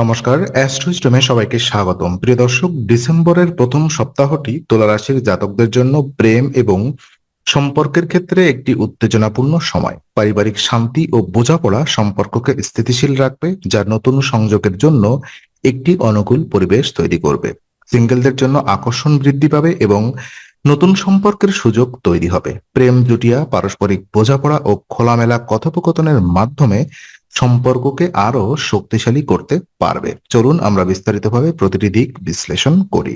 নমস্কার অ্যাস্ট্রোস্টমে সবাইকে স্বাগতম। প্রিয় দর্শক, ডিসেম্বরের প্রথম সপ্তাহটি তুলা রাশির জাতকদের জন্য প্রেম এবং সম্পর্কের ক্ষেত্রে একটি উত্তেজনাপূর্ণ সময়। পারিবারিক শান্তি ও বোঝাপড়া সম্পর্ককে স্থিতিশীল রাখবে, যা নতুন সংযোগের জন্য একটি অনুকূল পরিবেশ তৈরি করবে। সিঙ্গেলদের জন্য আকর্ষণ বৃদ্ধি পাবে এবং নতুন সম্পর্কের সুযোগ তৈরি হবে। প্রেম জুটিয়া পারস্পরিক বোঝাপড়া ও খোলামেলা কথোপকথনের মাধ্যমে সম্পর্ককে আরও শক্তিশালী করতে পারবে। চলুন আমরা বিস্তারিতভাবে প্রতিটি দিক বিশ্লেষণ করি।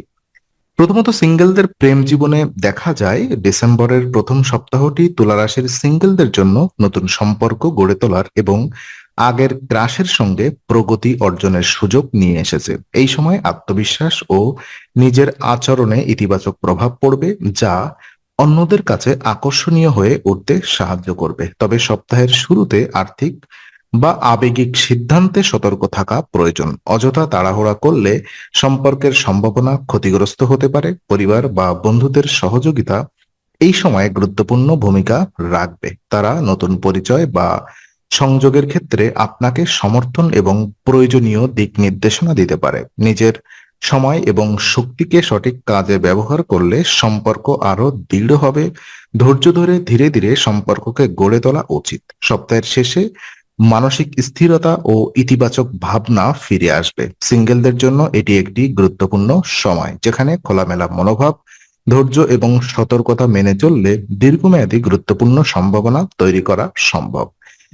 প্রথমত সিঙ্গেলদের প্রেম জীবনে দেখা যায়, ডিসেম্বরের প্রথম সপ্তাহটি তুলারাশির সিঙ্গেলদের জন্য নতুন সম্পর্ক গড়ে তোলার এবং আগের ক্রাশের সঙ্গে প্রগতি অর্জনের সুযোগ নিয়ে এসেছে। এই সময় আত্মবিশ্বাস ও নিজের আচরণে ইতিবাচক প্রভাব পড়বে, যা অন্যদের কাছে আকর্ষণীয় হয়ে উঠতে সাহায্য করবে। তবে সপ্তাহের শুরুতে আর্থিক বা আবেগিক সিদ্ধান্তে সতর্ক থাকা প্রয়োজন। অযথা তাড়াহুড়া করলে সম্পর্কের সম্ভাবনা ক্ষতিগ্রস্ত হতে পারে, পরিবার বা বন্ধুদের সহযোগিতা এই সময়ে গুরুত্বপূর্ণ ভূমিকা রাখবে। তারা নতুন পরিচয় বা সংযোগের ক্ষেত্রে আপনাকে সমর্থন এবং প্রয়োজনীয় দিক নির্দেশনা দিতে পারে। নিজের সময় এবং শক্তিকে সঠিক কাজে ব্যবহার করলে সম্পর্ক আরও দৃঢ় হবে। ধৈর্য ধরে ধীরে ধীরে সম্পর্ককে গড়ে তোলা উচিত। সপ্তাহের শেষে মানসিক স্থিরতা ও ইতিবাচক ভাবনা ফিরে আসবে। সিঙ্গেলদের জন্য এটি একটি গুরুত্বপূর্ণ সময়, যেখানে খোলামেলা মনোভাব, ধৈর্য এবং সতর্কতা মেনে চললে দীর্ঘমেয়াদী গুরুত্বপূর্ণ সম্ভাবনা তৈরি করা সম্ভব।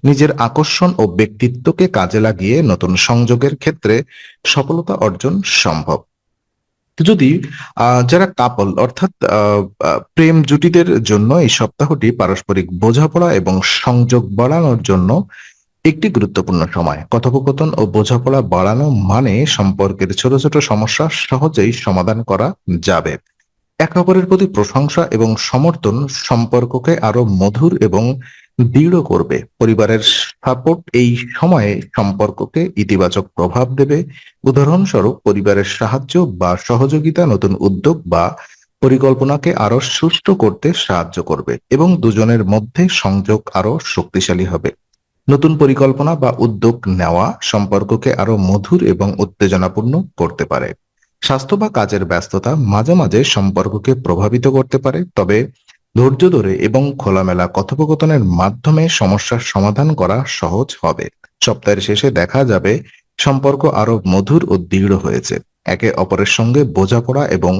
নিজের আকর্ষণ ও ব্যক্তিত্বকে কাজে লাগিয়ে নতুন সংযোগের ক্ষেত্রে সফলতা অর্জন সম্ভব। যদি যারা কাপল অর্থাৎ প্রেম জুটিদের জন্য এই সপ্তাহটি পারস্পরিক বোঝাপড়া এবং সংযোগ বাড়ানোর জন্য একটি গুরুত্বপূর্ণ সময়। কথোপকথন ও বোঝাপড়া বাড়ানো মানে সম্পর্কের ছোট ছোট সমস্যা সহজেই সমাধান করা যাবে। এক অপরের প্রতি প্রশংসা এবং সমর্থন সম্পর্ককে আরও মধুর এবং দৃঢ় করবে। পরিবারের সাপোর্ট এই সময়ে সম্পর্ককে ইতিবাচক প্রভাব দেবে। উদাহরণস্বরূপ, পরিবারের সাহায্য বা সহযোগিতা নতুন উদ্যোগ বা পরিকল্পনাকে আরও সুষ্ঠু করতে সাহায্য করবে এবং দুজনের মধ্যে সংযোগ আরও শক্তিশালী হবে। নতুন পরিকল্পনা বা উদ্যোগ নেওয়া সম্পর্ককে আরও মধুর এবং উত্তেজনাপূর্ণ করতে পারে। স্বাস্থ্য বা কাজের ব্যস্ততা মাঝে মাঝে সম্পর্ককে প্রভাবিত করতে পারে, তবে ধৈর্য ধরে এবং খোলামেলা কথোপকথনের মাধ্যমে সমস্যার সমাধান করা সহজ হবে। সপ্তাহের শেষে দেখা যাবে সম্পর্ক আরও মধুর ও দৃঢ় হয়েছে। একে অপরের সঙ্গে বোঝাপড়া এবং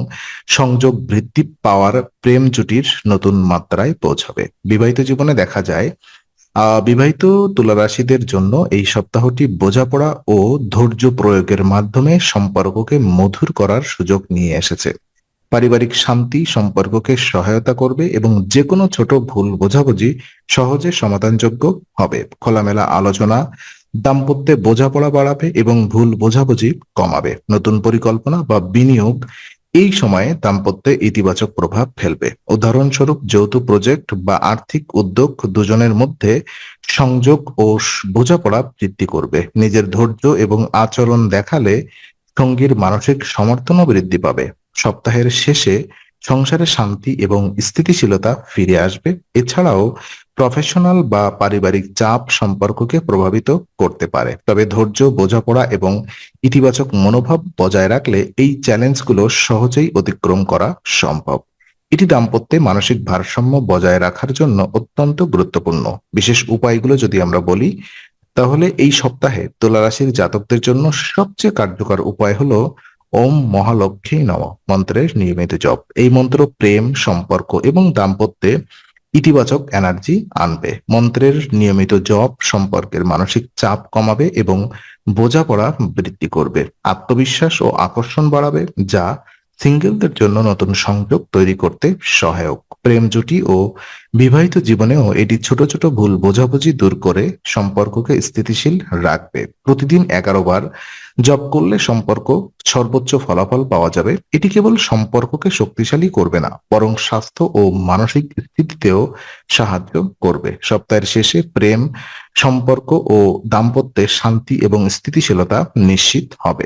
সংযোগ বৃদ্ধি পাওয়ার প্রেম জুটির নতুন মাত্রায় পৌঁছাবে। বিবাহিত জীবনে দেখা যায় বিবাহিত তুলারাশিদের জন্য এই সপ্তাহটি বোঝাপড়া ও ধৈর্য প্রয়োগের মাধ্যমে সম্পর্ককে মধুর করার সুযোগ নিয়ে এসেছে। পারিবারিক শান্তি সম্পর্ককে সহায়তা করবে এবং যে কোনো ছোট ভুল বোঝাবুঝি সহজে সমাধানযোগ্য হবে। খোলামেলা আলোচনা, দাম্পত্যে বোঝাপড়া বাড়াবে এবং ভুল বোঝাবুঝি কমাবে। নতুন পরিকল্পনা বা বিনিয়োগ এই সময়ে দাম্পত্যে ইতিবাচক প্রভাব ফেলবে। উদাহরণস্বরূপ যৌথ প্রজেক্ট বা আর্থিক উদ্যোগ দুজনের মধ্যে সংযোগ ও বোঝাপড়া বৃদ্ধি করবে। নিজের ধৈর্য এবং আচরণ দেখালে সঙ্গীর মানসিক সমর্থনও বৃদ্ধি পাবে। সপ্তাহের শেষে সংসারে শান্তি এবং স্থিতিশীলতা ফিরে আসবে। এছাড়াও প্রফেশনাল বা পারিবারিক চাপ সম্পর্ককে প্রভাবিত করতে পারে। তবে ধৈর্য, বোঝাপড়া এবং ইতিবাচক মনোভাব বজায় রাখলে এই চ্যালেঞ্জগুলো সহজেই অতিক্রম করা সম্ভব। এটি দাম্পত্যে মানসিক ভারসাম্য বজায় রাখার জন্য অত্যন্ত গুরুত্বপূর্ণ। বিশেষ উপায়গুলো যদি আমরা বলি, তাহলে এই সপ্তাহে তুলারাশির জাতকদের জন্য সবচেয়ে কার্যকর উপায় হলো ওম মহালক্ষ্মী নম। মন্ত্রের নিয়মিত জপ। এই মন্ত্র প্রেম, সম্পর্ক এবং দাম্পত্যে ইতিবাচক এনার্জি আনবে। মন্ত্রের নিয়মিত জপ সম্পর্কের মানসিক চাপ কমাবে এবং বোঝাপড়া বৃদ্ধি করবে। আত্মবিশ্বাস ও আকর্ষণ বাড়াবে, যা সিঙ্গেলদের জন্য নতুন সংযোগ তৈরি করতে সহায়ক। প্রেম জুটি ও বিবাহিত জীবনেও এটি ছোট ছোট ভুল বোঝাবুঝি দূর করে সম্পর্ককে স্থিতিশীল রাখবে। প্রতিদিন এগারো বার জব করলে সম্পর্ক সর্বোচ্চ ফলাফল পাওয়া যাবে। এটি কেবল সম্পর্ককে শক্তিশালী করবে না, বরং স্বাস্থ্য ও মানসিক স্থিতিতেও সাহায্য করবে। সপ্তাহের শেষে প্রেম, সম্পর্ক ও দাম্পত্যে শান্তি এবং স্থিতিশীলতা নিশ্চিত হবে।